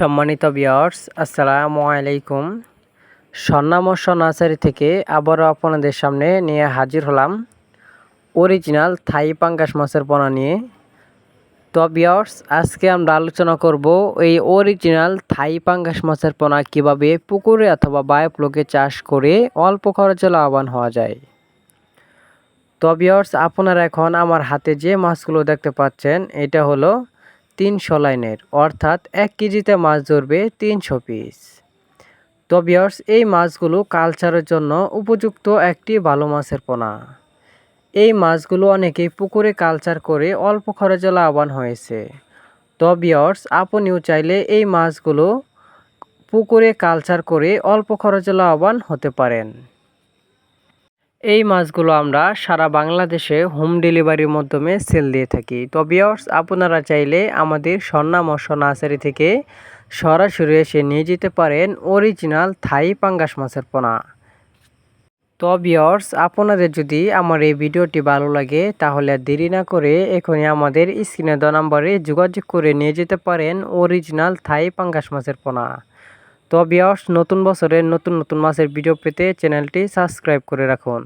সম্মানিত বিয়ার্স আসসালামু আলাইকুম। স্বর্ণামর্ষ নার্সারি থেকে আবারও আপনাদের সামনে নিয়ে হাজির হলাম অরিজিনাল থাই পাঙ্গাস মাছের পোনা নিয়ে। তো বিয়ার্স আজকে আমরা আলোচনা করব এই অরিজিনাল থাই পাঙ্গাস মাছের পোনা কীভাবে পুকুরে অথবা বায়োপ্লকে চাষ করে অল্প খরচে লাভবান হওয়া যায়। তো বিয়ার্স আপনারা এখন আমার হাতে যে মাছগুলো দেখতে পাচ্ছেন, এটা হলো তিনশো লাইনের অর্থাৎ এক কেজিতে মাছ ধরবে তিনশো পিস। তো বিয়ার্স এই মাছগুলো কালচারের জন্য উপযুক্ত একটি ভালো মাছের পোনা। এই মাছগুলো অনেকেই পুকুরে কালচার করে অল্প খরচে লাভবান হয়েছে। তো বিয়ার্স আপনিও চাইলে এই মাছগুলো পুকুরে কালচার করে অল্প খরচে লাভবান হতে পারেন। এই মাছগুলো আমরা সারা বাংলাদেশে হোম ডেলিভারির মাধ্যমে সেল দিয়ে থাকি। তো বিয়ার্স আপনারা চাইলে আমাদের স্বর্ণা মৎস্য নার্সারি থেকে সরাসরি এসে নিয়ে যেতে পারেন অরিজিনাল থাই পাঙ্গাস মাছের পোনা। তো বিয়ার্স আপনাদের যদি আমার এই ভিডিওটি ভালো লাগে, তাহলে দেরি না করে এখনই আমাদের স্ক্রিনে দ নাম্বারে যোগাযোগ করে নিয়ে যেতে পারেন অরিজিনাল থাই পাঙ্গাস মাছের পোনা। তো বিয়ার্স নতুন বছরের নতুন নতুন মাছের ভিডিও পেতে চ্যানেলটি সাবস্ক্রাইব করে রাখুন।